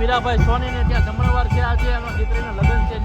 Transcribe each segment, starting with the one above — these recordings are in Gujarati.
વીરાભાઈ સોની ને ત્યાં જમણવાર છે. આજે એનો દીકરીના લગ્ન છે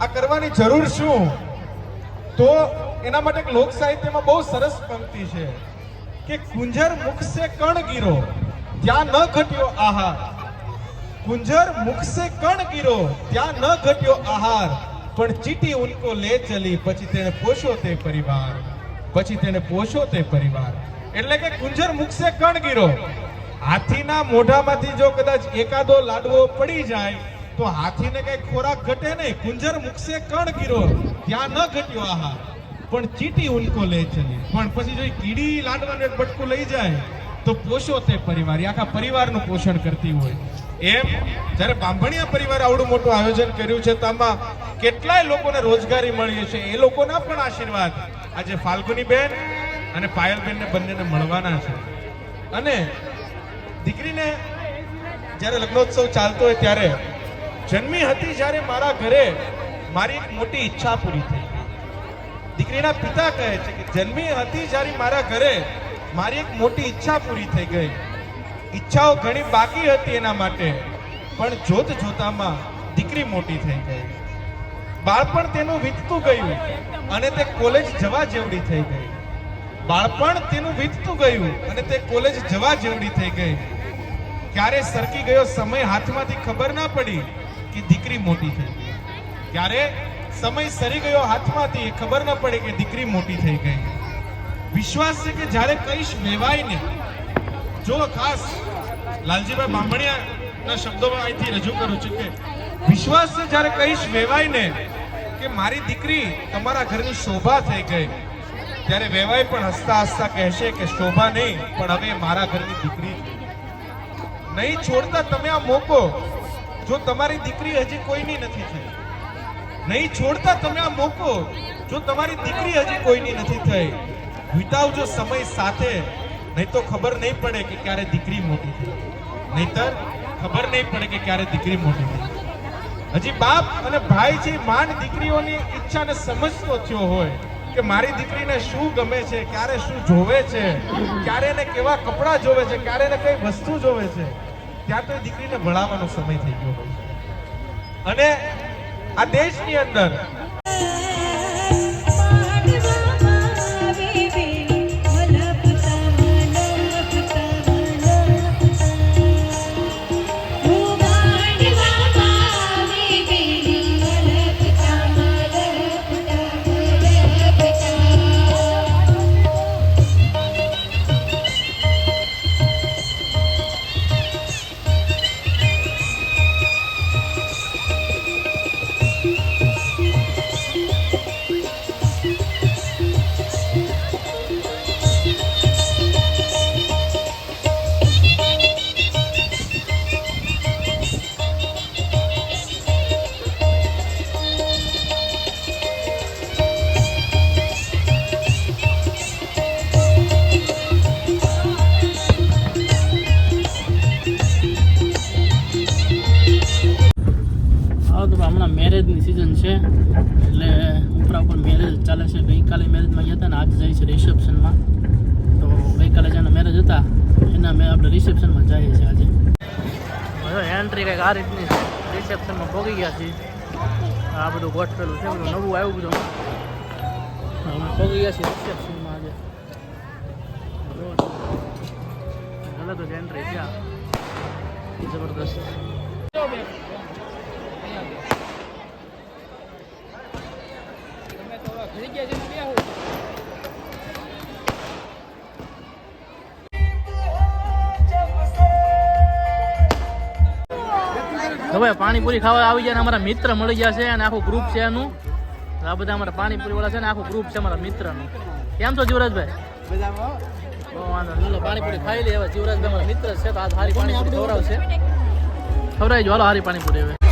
આ કરવાની જરૂર શું? તો એના માટે લોક સાહિત્યમાં બહુ સરસ પંક્તિ છે કે કુંજર મુખસે કણ ગીરો, ત્યાં ન ઘટ્યો આહાર. કુંજર મુખસે કણ ગીરો, ત્યાં ન ઘટ્યો આહાર. પણ ચીટી ઉનકો લે ચલી, પછી તેને પોષો તે પરિવાર. પછી તેને પોષો તે પરિવાર. એટલે કે કુંજર મુખસે કણ ગીરો. હાથીના મોઢામાંથી જો કદાચ એકાદો લાડવો પડી જાય તો હાથીને કઈ ખોરાક ઘટે નહીં. કુંજર મુકશે, કણ ગીરો. ત્યાં ન ઘટ્યો આહાર. પણ ચીટી ઉનકો લે ચલી પણ પછી જો કીડી લાડવાનું એક બટકું લઈ જાય, તો પોષો તે પરિવાર. આખા પરિવારનું પોષણ કરતી હોય. એમ જ્યારે બાંભણિયા પરિવારે આવડું મોટું આયોજન કર્યું છે, તો આમાં કેટલાય લોકોને રોજગારી મળી છે. એ લોકોના પણ આશીર્વાદ આજે ફાલ્ગુની બેન અને પાયલબેનને બંનેને મળવાના છે. અને દીકરીને જ્યારે લગ્નોત્સવ ચાલતો હોય ત્યારે જન્મી હતી જ્યારે મારા ઘરે મારી એક મોટી ઈચ્છા પૂરી થઈ. દીકરીના પિતા કહે છે કે જન્મી હતી જ્યારે મારા ઘરે મારી એક મોટી ઈચ્છા પૂરી થઈ ગઈ. ઈચ્છાઓ ઘણી બાકી હતી એના માટે, પણ જોત જોતામાં દીકરી મોટી થઈ ગઈ. બાળપણ તેનું વીતતું ગયું અને તે કોલેજ જવા જેવડી થઈ ગઈ. બાળપણ તેનું વીતતું ગયું અને તે કોલેજ જવા જેવડી થઈ ગઈ. ક્યારે સરકી ગયો સમય હાથમાંથી ખબર ના પડી કે દીકરી મોટી થઈ ક્યારે સમય સરી ગયો હાથમાંથી ખબર ન પડે કે દીકરી મોટી થઈ ગઈ. વિશ્વાસ છે કે જ્યારે કહીશ વેવાય ને જો ખાસ લાલજીભાઈ બાંભણિયાના શબ્દોમાં અહીંથી રજૂ કરું છું કે વિશ્વાસ છે જ્યારે કઈશ વેવાય ને કે મારી દીકરી તમારા ઘરની શોભા થઈ ગઈ. ત્યારે વેવાય પણ હસતા હસતા કહેશે કે શોભા નહીં, પણ હવે મારા ઘરની દીકરી નહીં છોડતા તમે આ મોકો. જો તમારી દીકરી હજી કોઈની નથી થઈ, નહીં છોડતા તમે આ મોકો. જો તમારી દીકરી હજી કોઈની નથી થઈ, વિતાવજો સમય સાથે. નહીં તો ખબર નહીં પડે કે ક્યારે દીકરી મોટી થઈ. નહીતર ખબર નહીં પડે કે ક્યારે દીકરી મોટી થઈ. હજી બાપ અને ભાઈ છે માન દીકરીઓની ઈચ્છાને સમજતો થયો હોય કે મારી દીકરીને શું ગમે છે, ક્યારે શું જોવે છે, ક્યારે એને કેવા કપડાં જોવે છે, ક્યારે એને કઈ વસ્તુ જોવે છે ત્યાં તો દીકરીને ભણાવવાનો સમય થઈ ગયો અને આ દેશની અંદર ગઈકાલે મેરેજમાં ગયા હતા ને આજે જાય છે રિસેપ્શનમાં. તો ગઈકાલે જેના મેરેજ હતા, એના મેં આપણે રિસેપ્શનમાં જઈએ છીએ આજે. એન્ટ્રી કંઈક આ રીતની રિસેપ્શનમાં ભોગી ગયા છીએ. આ બધું ગોઠવેલું છે, બધું નવું આવ્યું બધું. અમે ભોગી ગયા છીએ રિસેપ્શનમાં આજે. ગલત જ એન્ટ્રી છે આ જબરદસ્ત. હવે પાણીપુરી ખાવા આવી જાય અમારા મિત્ર મળી ગયા છે અને આખું ગ્રુપ છે એનું. આ બધા અમારા પાણીપુરી વાળા છે ને આખું ગ્રુપ છે અમારા મિત્રનું. કેમ છો જીવરાજભાઈ? વાંધો પાણીપુરી ખાઈ લે હવે. જીવરાજભાઈ મિત્ર છે તો આ હારી પાણીપુરી ખવડાવશે. ખવડાવી જો હાલો હારી પાણીપુરી હવે.